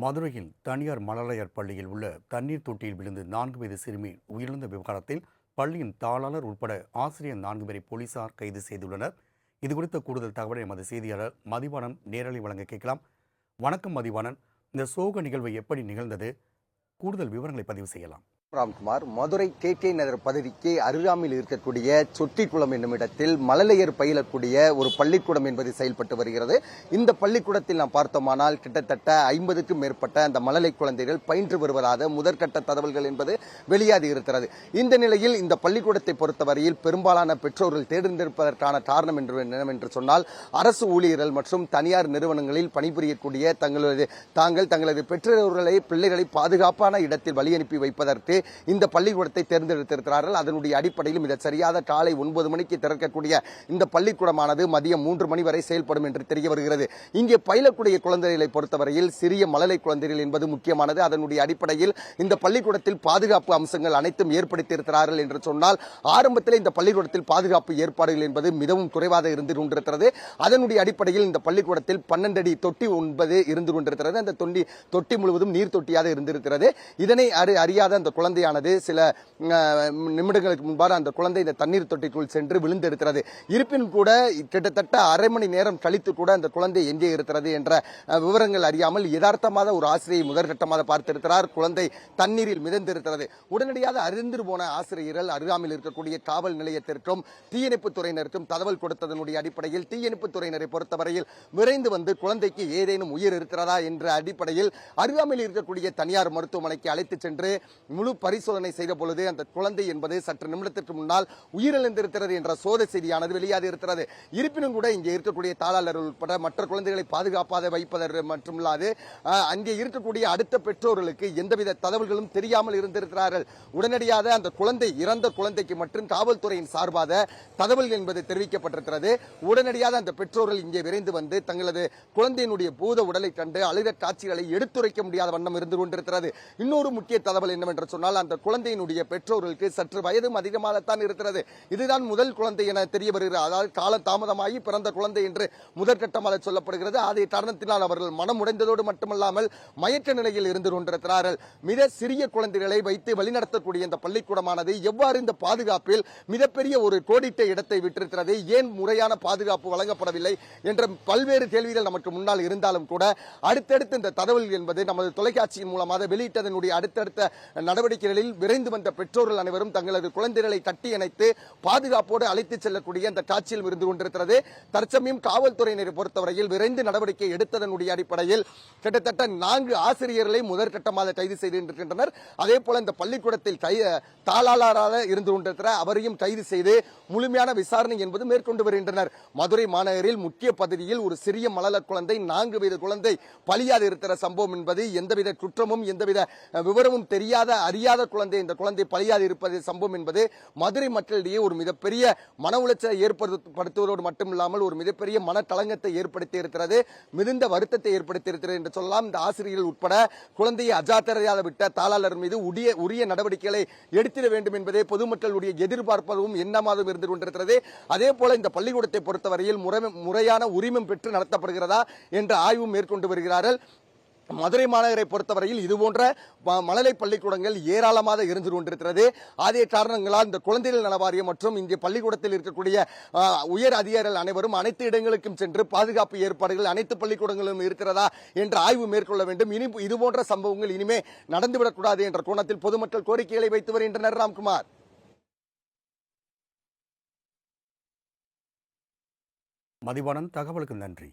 மதுரையில் தனியார் மழலையர் பள்ளியில் உள்ள தண்ணீர் தொட்டியில் விழுந்து நான்கு வயது சிறுமி உயிரிழந்த விவகாரத்தில் பள்ளியின் தாளாளர் உட்பட ஆசிரியர் நான்கு பேரை போலீசார் கைது செய்துள்ளனர். இதுகுறித்த கூடுதல் தகவலை எமது செய்தியாளர் மதிவாணன் நேரலை வழங்க கேட்கலாம். வணக்கம் மதிவாணன். இந்த சோக நிகழ்வு எப்படி நிகழ்ந்தது? கூடுதல் விவரங்களை பதிவு செய்யலாம். ராம்குமார் மதுரை கே கே நகர் பகுதிக்கு அருகாமையில் இருக்கக்கூடிய சொட்டிக்குளம் என்னும் இடத்தில் மழலையர் பயிலக்கூடிய ஒரு பள்ளிக்கூடம் என்பது செயல்பட்டு வருகிறது. இந்த பள்ளிக்கூடத்தில் நாம் பார்த்தோமானால் கிட்டத்தட்ட ஐம்பதுக்கும் மேற்பட்ட அந்த மழலை குழந்தைகள் பயின்று வருவதாக முதற்கட்ட தகவல்கள் என்பது வெளியாகி இருக்கிறது. இந்த நிலையில் இந்த பள்ளிக்கூடத்தை பொறுத்தவரையில் பெரும்பாலான பெற்றோர்கள் தேர்ந்தெடுப்பதற்கான காரணம் என்று என்னவென்று சொன்னால் அரசு ஊழியர்கள் மற்றும் தனியார் நிறுவனங்களில் பணிபுரியக்கூடிய தங்களது தாங்கள் தங்களது பெற்றோர்களை பிள்ளைகளை பாதுகாப்பான இடத்தில் வழியனுப்பி வைப்பதற்கு இந்த பள்ளிக்கூடத்தை தேர்ந்தெடுத்திருக்கிறார்கள். அதனுடைய அடிப்படையிலும் மிக சரியாக காலை ஒன்பது மணிக்கு திறக்கக்கூடிய இந்த பள்ளிக்கூடமானது மதியம் மூன்று மணி வரை செயல்படும் என்று தெரிய வருகிறது. இங்கே பயிலக்கூடிய குழந்தைகளை பொறுத்தவரையில் சிறிய மழலை குழந்தைகள் என்பது முக்கியமானது. அதனுடைய அடிப்படையில் இந்த பள்ளிக்கூடத்தில் பாதுகாப்பு அம்சங்கள் அனைத்தும் ஏற்படுத்தியிருக்கிறார்கள் என்று சொன்னால் ஆரம்பத்தில் இந்த பள்ளிக்கூடத்தில் பாதுகாப்பு ஏற்பாடுகள் என்பது மிகவும் குறைவாக இருந்து கொண்டிருக்கிறது. அதனுடைய அடிப்படையில் இந்த பள்ளிக்கூடத்தில் பன்னெண்டு அடி தொட்டி ஒன்பது இருந்து கொண்டிருக்கிறது. அந்த தொட்டி தொட்டி முழுவதும் நீர் தொட்டியாக இருந்திருக்கிறது. இதனை அறியாத அந்த குழந்தை குழந்தையானது சில நிமிடங்களுக்கு முன்பாக அந்த குழந்தை இந்த தண்ணீர் தொட்டிக்குள் சென்று விழுந்திருக்கிறது. இருப்பினும் கூட கிட்டத்தட்ட அரை மணி நேரம் கழித்து கூட அந்த குழந்தை எங்கே இருக்கிறது என்ற விவரங்கள் அறியாமல் யதார்த்தமாக ஒரு ஆசிரியை முதற்கட்டமாக பார்த்திருக்கிறார். குழந்தை தண்ணீரில் மிதந்திருக்கிறது. உடனடியாக அறிந்து போன ஆசிரியர்கள் அருகாமையில் இருக்கக்கூடிய காவல் நிலையத்திற்கும் தீயணைப்புத் துறையினருக்கும் தகவல் கொடுத்ததனுடைய அடிப்படையில் தீயணைப்புத் துறையினரை பொறுத்தவரையில் விரைந்து வந்து குழந்தைக்கு ஏதேனும் உயிர் இருக்கிறதா என்ற அடிப்படையில் அருகாமையில் இருக்கக்கூடிய தனியார் மருத்துவமனைக்கு அழைத்துச் சென்று முழு பரிசோதனை செய்த பொழுது அந்த குழந்தை என்பது சற்று நிமிடத்திற்கு முன்னால் உயிரிழந்திருக்கிறது என்ற சோத செய்தியானது வெளியாகி இருக்கிறது. இருப்பினும் கூட இங்கே இருக்கக்கூடிய தாளாளர் உட்பட மற்ற குழந்தைகளை பாதுகாப்பாக வைப்பதற்கு மட்டுமில்லாது அங்கே இருக்கக்கூடிய அடுத்த பெற்றோர்களுக்கு எந்தவித தகவல்களும் தெரியாமல் இருந்திருக்கிறார்கள். உடனடியாக அந்த குழந்தை இறந்த குழந்தைக்கு மற்றும் காவல்துறையின் சார்பாக தகவல் என்பது தெரிவிக்கப்பட்டிருக்கிறது. உடனடியாக அந்த பெற்றோர்கள் இங்கே விரைந்து வந்து தங்களது குழந்தையினுடைய பூத உடலை கண்டு அழுத காட்சிகளை எடுத்துரைக்க முடியாத வண்ணம் இருந்து கொண்டிருக்கிறது. இன்னொரு முக்கிய தகவல் என்னவென்று சொன்னால் அந்த குழந்தையினுடைய பெற்றோர்களுக்கு சற்று வயதும் அதிகமாகத்தான் இருக்கிறது. இதுதான் முதல் குழந்தை என தெரிய வருகிறது. அதாவது கால தாமதமாகி பிறந்த குழந்தை என்று முதற்கட்டமாக சொல்லப்படுகிறது. அதை காரணத்தினால் அவர்கள் மனம் உடைந்ததோடு மட்டுமல்லாமல் மயக்க நிலையில் இருந்து கொண்டிருக்கிறார்கள். மிக சிறிய குழந்தைகளை வைத்து வழிநடத்தக்கூடிய இந்த பள்ளிக்கூடமானது எவ்வாறு இந்த பாதுகாப்பில் மிகப்பெரிய ஒரு கோடிட்ட இடத்தை விட்டிருக்கிறது? ஏன் முறையான பாதுகாப்பு வழங்கப்படவில்லை? என்ற பல்வேறு கேள்விகள் நமக்கு முன்னால் இருந்தாலும் கூட அடுத்தடுத்து இந்த தகவல் என்பது நமது தொலைக்காட்சியின் மூலமாக வெளியிட்டதனுடைய அடுத்தடுத்த நடவடிக்கை நடவடிக்கைகளில் விரைந்து வந்த பெற்றோர்கள் அனைவரும் தங்களது குழந்தைகளை கட்டி அணைத்து பாதுகாப்போடு அழைத்துச் செல்லக்கூடிய அந்த காட்சியில் இருந்து கொண்டிருக்கிறது. தற்சமயம் காவல்துறையினரை பொறுத்தவரையில் விரைந்து நடவடிக்கை எடுத்ததனுடைய அடிப்படையில் கிட்டத்தட்ட நான்கு ஆசிரியர்களை முதற்கட்டமாக கைது செய்திருக்கின்றனர். அதே போல இந்த பள்ளிக்கூடத்தில் தாளாளராக இருந்து கொண்டிருக்கிற அவரையும் கைது செய்து முழுமையான விசாரணை என்பது மேற்கொண்டு வருகின்றனர். மதுரை மாநகரில் முக்கிய பகுதியில் ஒரு சிறிய மழல குழந்தை நான்கு வயது குழந்தை பலியாக இருக்கிற சம்பவம் என்பது எந்தவித குற்றமும் எந்தவித விவரமும் தெரியாத அறியாத குழந்தை இந்த குழந்தை பலியாது இருப்பது சம்பவம் என்பது மதுரை மக்களிடையே ஒரு மிகப்பெரிய மன உளைச்சலை ஏற்படுத்துவதோடு மட்டுமில்லாமல் ஒரு மிகப்பெரிய மனத்தளங்கத்தை ஏற்படுத்தி இருக்கிறது மிகுந்த வருத்தத்தை ஏற்படுத்தி இருக்கிறது என்று சொல்லலாம். இந்த ஆசிரியர்கள் உட்பட குழந்தையை அஜாக்கிரதையாக விட்ட தாளாளர் மீது உரிய உரிய நடவடிக்கைகளை எடுத்திட வேண்டும் என்பதே பொதுமக்களுடைய எதிர்பார்ப்பதும் எண்ணமாகவும் இருந்து கொண்டிருக்கிறது. அதே போல இந்த பள்ளிக்கூடத்தை பொறுத்தவரையில் முறை முறையான உரிமம் பெற்று நடத்தப்படுகிறதா என்ற ஆய்வும் மேற்கொண்டு வருகிறார்கள். மதுரை மாநகரை பொறுத்தவரையில் இது போன்ற மழலை பள்ளிக்கூடங்கள் ஏராளமாக இருந்து கொண்டிருக்கிறது. அதே காரணங்களால் இந்த குழந்தைகள் நலவாரியம் மற்றும் இங்கே பள்ளிக்கூடத்தில் இருக்கக்கூடிய உயர் அதிகாரிகள் அனைவரும் அனைத்து இடங்களுக்கும் சென்று பாதுகாப்பு ஏற்பாடுகள் அனைத்து பள்ளிக்கூடங்களிலும் இருக்கிறதா என்ற ஆய்வு மேற்கொள்ள வேண்டும். இனி இதுபோன்ற சம்பவங்கள் இனிமே நடந்துவிடக்கூடாது என்ற கோணத்தில் பொதுமக்கள் கோரிக்கைகளை வைத்து வருகின்றனர். ராம்குமார். மதிவாணன் தகவலுக்கு நன்றி.